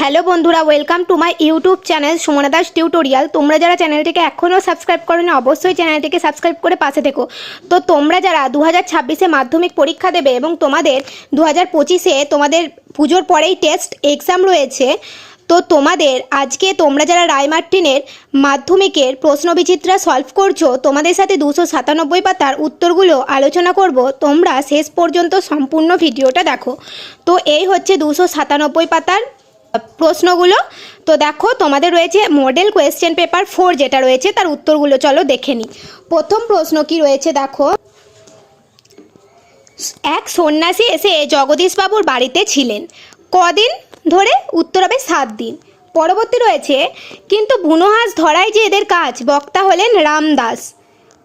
Hello বন্ধুরা welcome to my YouTube channel Sumana Das tutorial তোমরা যারা চ্যানেলটিকে এখনও সাবস্ক্রাইব করোনি, অবশ্যই চ্যানেলটিকে সাবস্ক্রাইব করে পাশে থেকো। তো তোমরা যারা দু হাজার মাধ্যমিক পরীক্ষা দেবে এবং তোমাদের দু হাজার পঁচিশে তোমাদের পুজোর পরেই টেস্ট এক্সাম রয়েছে, তো তোমাদের আজকে তোমরা যারা রায়মার্টিনের মাধ্যমিকের প্রশ্নবিচিত্রা সলভ করছ, তোমাদের সাথে দুশো সাতানব্বই পাতার উত্তরগুলো আলোচনা করব। তোমরা শেষ পর্যন্ত সম্পূর্ণ ভিডিওটা দেখো। তো এই হচ্ছে দুশো সাতানব্বই পাতার প্রশ্নগুলো। তো দেখো, তোমাদের রয়েছে মডেল কোয়েশ্চেন পেপার ফোর যেটা রয়েছে, তার উত্তরগুলো চলো দেখে নিই প্রথম প্রশ্ন কি রয়েছে দেখো? এক সন্ন্যাসী এসে জগদীশবাবুর বাড়িতে ছিলেন। কদিন ধরে? উত্তর হবে সাত দিন। পরবর্তী রয়েছে, কিন্তু বুনোহাঁস ধরাই যে এদের কাজ, বক্তা হলেন রামদাস।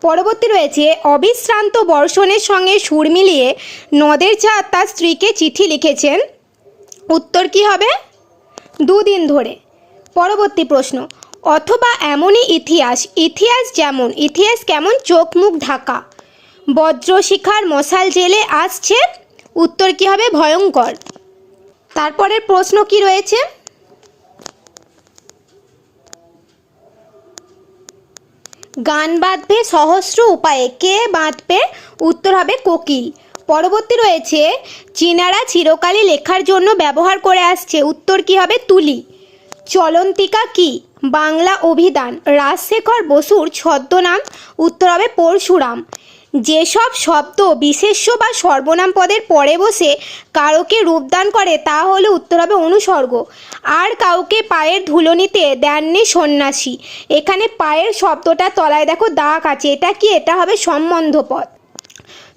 পরবর্তী রয়েছে, অবিশ্রান্ত বর্ষণের সঙ্গে সুর মিলিয়ে নদের চাঁদ তার স্ত্রীকে চিঠি লিখেছেন। উত্তর কি হবে? দুদিন ধরে। পরবর্তী প্রশ্ন, অথবা এমনই ইতিহাস ইতিহাস যেমন, ইতিহাস কেমন? চোখ মুখ ঢাকা। বজ্রশিখার মশাল জেলে আসছে, উত্তর কি হবে? ভয়ঙ্কর। তারপরের প্রশ্ন কি রয়েছে? গান বাঁধবে সহস্র উপায়ে, কে বাঁধবে? উত্তর হবে কোকিল। পরবর্তী রয়েছে, চীনারা চিরকালই লেখার জন্য ব্যবহার করে আসছে। উত্তর কি হবে? তুলি। চলন্তিকা কি? বাংলা অভিধান। রাজশেখর বসুর ছদ্মনাম। উত্তর হবে পরশুরাম। যেসব শব্দ বিশেষ্য বা সর্বনাম পদের পরে বসে কারোকে রূপদান করে, তা হলো উত্তর হবে অনুসর্গ। আর কাউকে পায়ের ধুলো নিতে দেননি সন্ন্যাসী। এখানে পায়ের শব্দটা তলায় দেখো, দাগ আছে। এটা কি? এটা হবে সম্বন্ধ পদ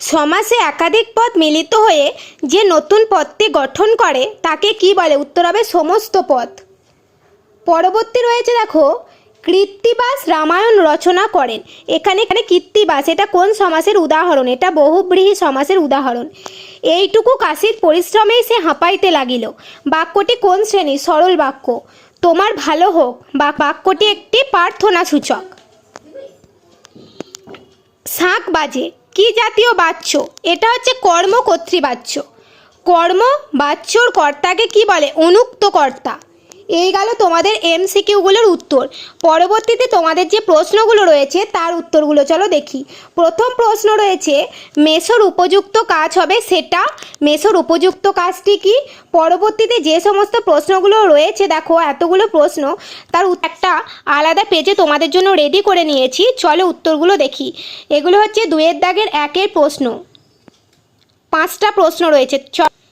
সমাসে একাধিক পদ মিলিত হয়ে যে নতুন পদটি গঠন করে, তাকে কি বলে? উত্তর হবে সমস্ত পদ। পরবর্তী রয়েছে দেখো, কৃত্তিবাস রামায়ণ রচনা করেন। এখানে এখানে কৃত্তিবাস, এটা কোন সমাসের উদাহরণ? এটা বহুব্রীহি সমাসের উদাহরণ। এইটুকু কাশির পরিশ্রমেই সে হাঁপাইতে লাগিল। বাক্যটি কোন শ্রেণি সরল বাক্য। তোমার ভালো হোক, বা বাক্যটি একটি প্রার্থনা সূচক শাঁখ বাজে। কি জাতীয় বাচ্য এটা হচ্ছে কর্ম কর্তৃবাচ্য কর্ম বাচ্যর কর্তাকে কি বলে? অনুক্ত কর্তা। এই গেল তোমাদের এমসিকিউগুলোর উত্তর। পরবর্তীতে তোমাদের যে প্রশ্নগুলো রয়েছে তার উত্তরগুলো চলো দেখি। প্রথম প্রশ্ন রয়েছে, মেসোর উপযুক্ত কাজ হবে সেটা? মেসোর উপযুক্ত কাজটি কি? পরবর্তীতে যে সমস্ত প্রশ্নগুলো রয়েছে, দেখো এতগুলো প্রশ্ন, তার একটা আলাদা পেজে তোমাদের জন্য রেডি করে নিয়েছি। চলো উত্তরগুলো দেখি। এগুলো হচ্ছে দুয়ের দাগের একের প্রশ্ন। পাঁচটা প্রশ্ন রয়েছে।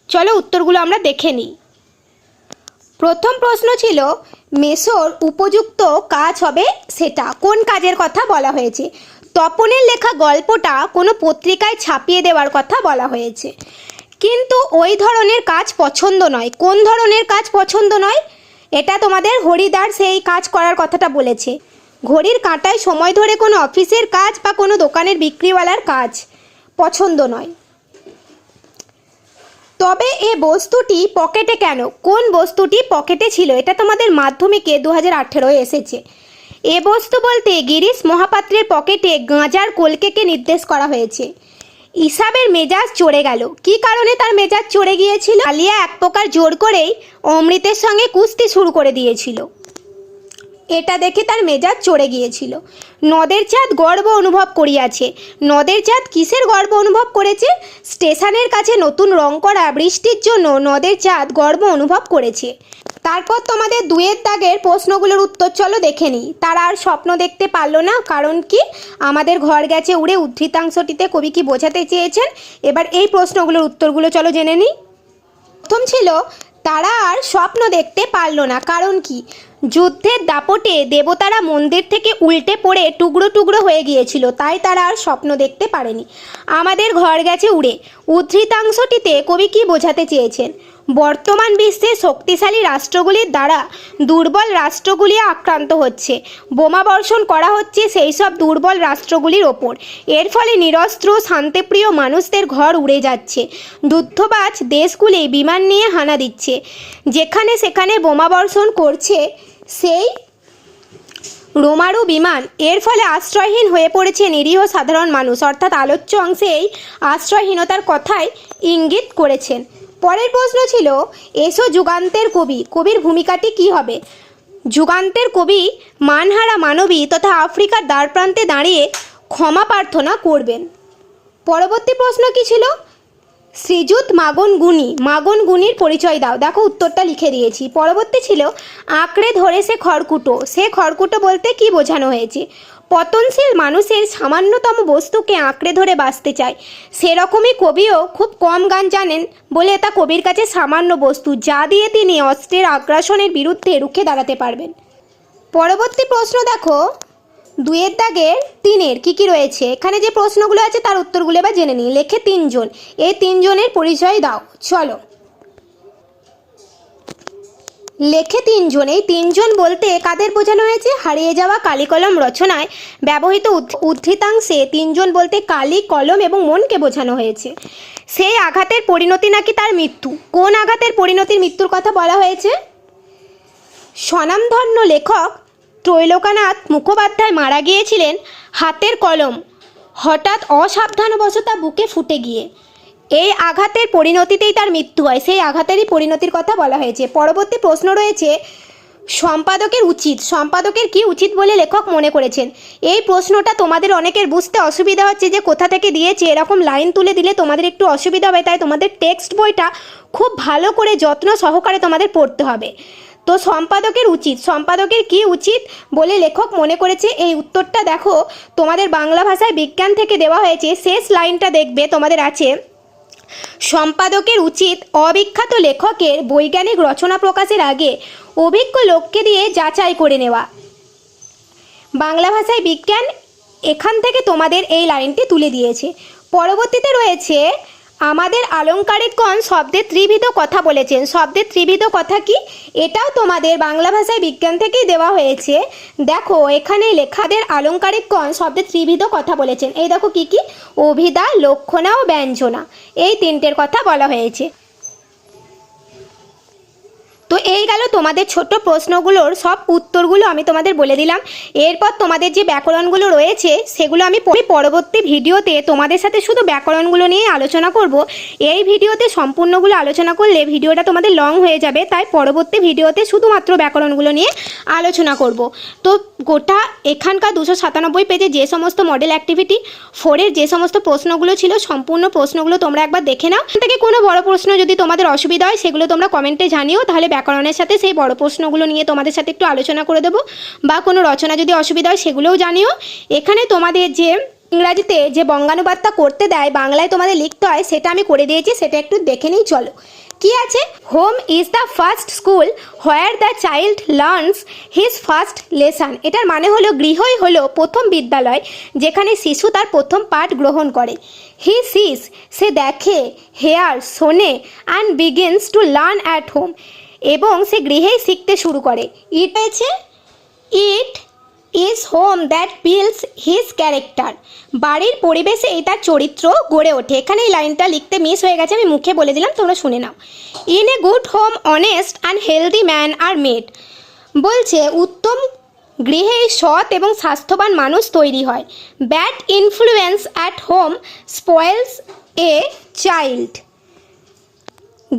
চলো উত্তরগুলো আমরা দেখে নিই। প্রথম প্রশ্ন ছিল, মেসোর উপযুক্ত কাজ হবে সেটা। কোন কাজের কথা বলা হয়েছে? তপনের লেখা গল্পটা কোনো পত্রিকায় ছাপিয়ে দেওয়ার কথা বলা হয়েছে। কিন্তু ওই ধরনের কাজ পছন্দ নয়। কোন ধরনের কাজ পছন্দ নয়? এটা তোমাদের হরিদার সেই কাজ করার কথাটা বলেছে। ঘড়ির কাঁটায় সময় ধরে কোনো অফিসের কাজ বা কোনো দোকানের বিক্রিওয়ালার কাজ পছন্দ নয়। তবে এ বস্তুটি পকেটে কেন? কোন বস্তুটি পকেটে ছিল? এটা তোমাদের মাধ্যমিকে দু হাজার আঠেরোয় এসেছে। এ বস্তু বলতে গিরিশ মহাপাত্রের পকেটে গাঁজার কলকেকে নির্দেশ করা হয়েছে। ইসাবের মেজাজ চড়ে গেল। কি কারণে তার মেজাজ চড়ে গিয়েছিল? আলিয়া এক প্রকার জোর করেই অমৃতের সঙ্গে কুস্তি শুরু করে দিয়েছিল। এটা দেখে তার মেজাজ চড়ে গিয়েছিল। নদের চাঁদ গর্ব অনুভব করিয়াছে। নদের চাঁদ কিসের গর্ব অনুভব করেছে? স্টেশনের কাছে নতুন রং করা বৃষ্টির জন্য নদের চাঁদ গর্ব অনুভব করেছে। তারপর তোমাদের দুয়ের দাগের প্রশ্নগুলোর উত্তর চলো দেখে নিই। তারা আর স্বপ্ন দেখতে পারল না, কারণ কি? আমাদের ঘর গেছে উড়ে উদ্ধৃতাংশটিতে কবি কি বোঝাতে চেয়েছেন? এবার এই প্রশ্নগুলোর উত্তরগুলো চলো জেনে নিই। প্রথম ছিল তারা আর স্বপ্ন দেখতে পারল না, কারণ কি? যুদ্ধের দাপটে দেবতারা মন্দির থেকে উল্টে পড়ে টুকরো টুকরো হয়ে গিয়েছিল, তাই তারা আর স্বপ্ন দেখতে পারেনি। আমাদের ঘর গেছে উড়ে। উদ্ধৃতাংশটিতে কবি কি বোঝাতে চেয়েছেন? বর্তমান বিশ্বে শক্তিশালী রাষ্ট্রগুলির দ্বারা দুর্বল রাষ্ট্রগুলি আক্রান্ত হচ্ছে। বোমা বর্ষণ করা হচ্ছে সেই সব দুর্বল রাষ্ট্রগুলির ওপর। এর ফলে নিরস্ত্র, শান্তিপ্রিয় মানুষদের ঘর উড়ে যাচ্ছে। যুদ্ধবাজ দেশগুলি বিমান নিয়ে হানা দিচ্ছে। যেখানে সেখানে বোমা বর্ষণ করছে সেই রোমারু বিমান। এর ফলে আশ্রয়হীন হয়ে পড়েছে নিরীহ সাধারণ মানুষ। অর্থাৎ আলোচ্য অংশে এই আশ্রয়হীনতার কথাই ইঙ্গিত করেছেন। পরের প্রশ্ন ছিল, এসো যুগান্তের কবি, কবির ভূমিকাটি কি হবে? যুগান্তের কবি মানহারা মানবী তথা আফ্রিকার দ্বারপ্রান্তে দাঁড়িয়ে ক্ষমা প্রার্থনা করবেন। পরবর্তী প্রশ্ন কি ছিল? শ্রীযুত মাগন গুণী, মাগন গুণীর পরিচয় দাও। দেখো উত্তরটা লিখে দিয়েছি। পরবর্তী ছিল, আঁকড়ে ধরে সে খড়কুটো। সে খড়কুটো বলতে কি বোঝানো হয়েছে? পতনশীল মানুষের সামান্যতম বস্তুকে আঁকড়ে ধরে বাঁচতে চায়। সেরকমই কবিও খুব কম গান জানেন বলে তা কবির কাছে সামান্য বস্তু, যা দিয়ে তিনি অস্ত্রের আগ্রাসনের বিরুদ্ধে রুখে দাঁড়াতে পারবেন। পরবর্তী প্রশ্ন দেখো। দুয়ের দাগের তিনের কি কি রয়েছে? এখানে যে প্রশ্নগুলো আছে তার উত্তরগুলো এবার জেনে নিই। লেখে তিনজন। এই তিনজনের পরিচয় দাও। চলো। লেখে তিনজন এই তিনজন বলতে কাদের বোঝানো হয়েছে? হারিয়ে যাওয়া কালি কলম রচনায় ব্যবহৃত উদ্ধৃতাংশে তিনজন বলতে কালি, কলম এবং মনকে বোঝানো হয়েছে। সেই আঘাতের পরিণতি নাকি তার মৃত্যু? কোন আঘাতের পরিণতির মৃত্যুর কথা বলা হয়েছে? স্বনামধন্য লেখক ত্রৈলোকানাথ মুখোপাধ্যায় মারা গিয়েছিলেন হাতের কলম। হঠাৎ অসাবধানবশতা বুকে ফুটে গিয়ে। এই আঘাতের পরিণতিতেই তার মৃত্যু হয়। সেই আঘাতেরই পরিণতির কথা বলা হয়েছে। পরবর্তী প্রশ্ন রয়েছে, সম্পাদকের উচিত, সম্পাদকের কি উচিত বলে লেখক মনে করেছেন? এই প্রশ্নটা তোমাদের অনেকের বুঝতে অসুবিধা হচ্ছে যে কোথা থেকে দিয়েছে, এরকম লাইন তুলে দিলে তোমাদের একটু অসুবিধা হবে, তাই তোমাদের টেক্সট বইটা খুব ভালো করে যত্ন সহকারে তোমাদের পড়তে হবে। তো সম্পাদকের উচিত, সম্পাদকের কি উচিত বলে লেখক মনে করেছে? এই উত্তরটা দেখো, তোমাদের বাংলা ভাষায় বিজ্ঞান থেকে দেওয়া হয়েছে। শেষ লাইনটা দেখবে, তোমাদের আছে সম্পাদকের উচিত অবিখ্যাত লেখকের বৈজ্ঞানিক রচনা প্রকাশের আগে অভিজ্ঞ লোককে দিয়ে যাচাই করে নেওয়া। বাংলা ভাষায় বিজ্ঞান এখান থেকে তোমাদের এই লাইনটি তুলে দিয়েছে। পরবর্তীতে রয়েছে আমাদের আলংকারিকগণ শব্দে ত্রিবিধ কথা বলেছেন। শব্দের ত্রিবিধ কথা কি? এটাও তোমাদের বাংলা ভাষায় বিজ্ঞান থেকেই দেওয়া হয়েছে। দেখো, এখানে লেখাদের আলঙ্কারিকগণ শব্দে ত্রিবিধ কথা বলেছেন। এই দেখো কি কি? অভিধা লক্ষণা ও ব্যঞ্জনা। এই তিনটের কথা বলা হয়েছে। তো এই গেল তোমাদের ছোট্ট প্রশ্নগুলোর সব উত্তরগুলো আমি তোমাদের বলে দিলাম। এরপর তোমাদের যে ব্যাকরণগুলো রয়েছে, সেগুলো আমি পরবর্তী ভিডিওতে। তোমাদের সাথে শুধু ব্যাকরণগুলো নিয়ে আলোচনা করব। এই ভিডিওতে সম্পূর্ণগুলো আলোচনা করলে ভিডিওটা তোমাদের লং হয়ে যাবে। তাই পরবর্তী ভিডিওতে শুধুমাত্র ব্যাকরণগুলো নিয়ে আলোচনা করব। তো গোটা এখানকার দুশো সাতানব্বই পেজে যে সমস্ত মডেল অ্যাক্টিভিটি ফোরের যে সমস্ত প্রশ্নগুলো ছিল, সম্পূর্ণ প্রশ্নগুলো তোমরা একবার দেখে নাও। থেকে কোনো বড় প্রশ্ন যদি তোমাদের অসুবিধা হয়, সেগুলো তোমরা কমেন্টে জানিও, তাহলে ব্যাকরণের সাথে সেই বড় প্রশ্নগুলো নিয়ে তোমাদের সাথে একটু আলোচনা করে দেবো বা কোনো রচনা যদি অসুবিধা হয় সেগুলোও জানিও। এখানে তোমাদের যে ইংরাজিতে যে বঙ্গানুবাদটা করতে দেয়, বাংলায় তোমাদের লিখতে হয়, সেটা আমি করে দিয়েছি, সেটা একটু দেখে নিই, চলো। কি আছে? Home is the first school where the child learns his first lesson. এটার মানে হলো গৃহই হলো প্রথম বিদ্যালয় যেখানে শিশু তার প্রথম পাঠ গ্রহণ করে। হি সিস, সে দেখে, হেয়ার, শোনে and begins to learn at home এবং সে গৃহেই শিখতে শুরু করে। ইট পেয়েছে it is home that builds his character. বাড়ির পরিবেশে এই তার চরিত্র গড়ে ওঠে। এখানে এই লাইনটা লিখতে মিস হয়ে গেছে, আমি মুখে বলে দিলাম, তোমরা শুনে নাও। In a good home honest and healthy man are made বলছে, উত্তম গৃহে সৎ এবং স্বাস্থ্যবান মানুষ তৈরি হয়। Bad influence at home spoils a child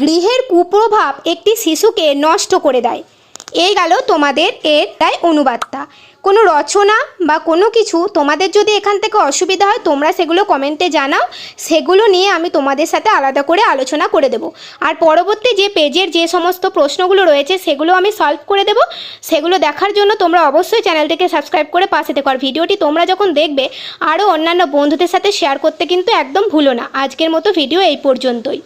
গৃহের কুপ্রভাব একটি শিশুকে নষ্ট করে দেয়। এই গেল তোমাদের এর তাই অনুবাদটা। কোনো রচনা বা কোনো কিছু তোমাদের যদি এখান থেকে অসুবিধা হয়, তোমরা সেগুলো কমেন্টে জানাও। সেগুলো নিয়ে আমি তোমাদের সাথে আলাদা করে আলোচনা করে দেব। আর পরবর্তী যে পেজের যে সমস্ত প্রশ্নগুলো রয়েছে, সেগুলো আমি সলভ করে দেব। সেগুলো দেখার জন্য তোমরা অবশ্যই চ্যানেলটিকে সাবস্ক্রাইব করে পাশে থেকো। আর ভিডিওটি তোমরা যখন দেখবে, আরও অন্যান্য বন্ধুদের সাথে শেয়ার করতে কিন্তু একদম ভুলো না। আজকের মতো ভিডিও এই পর্যন্তই।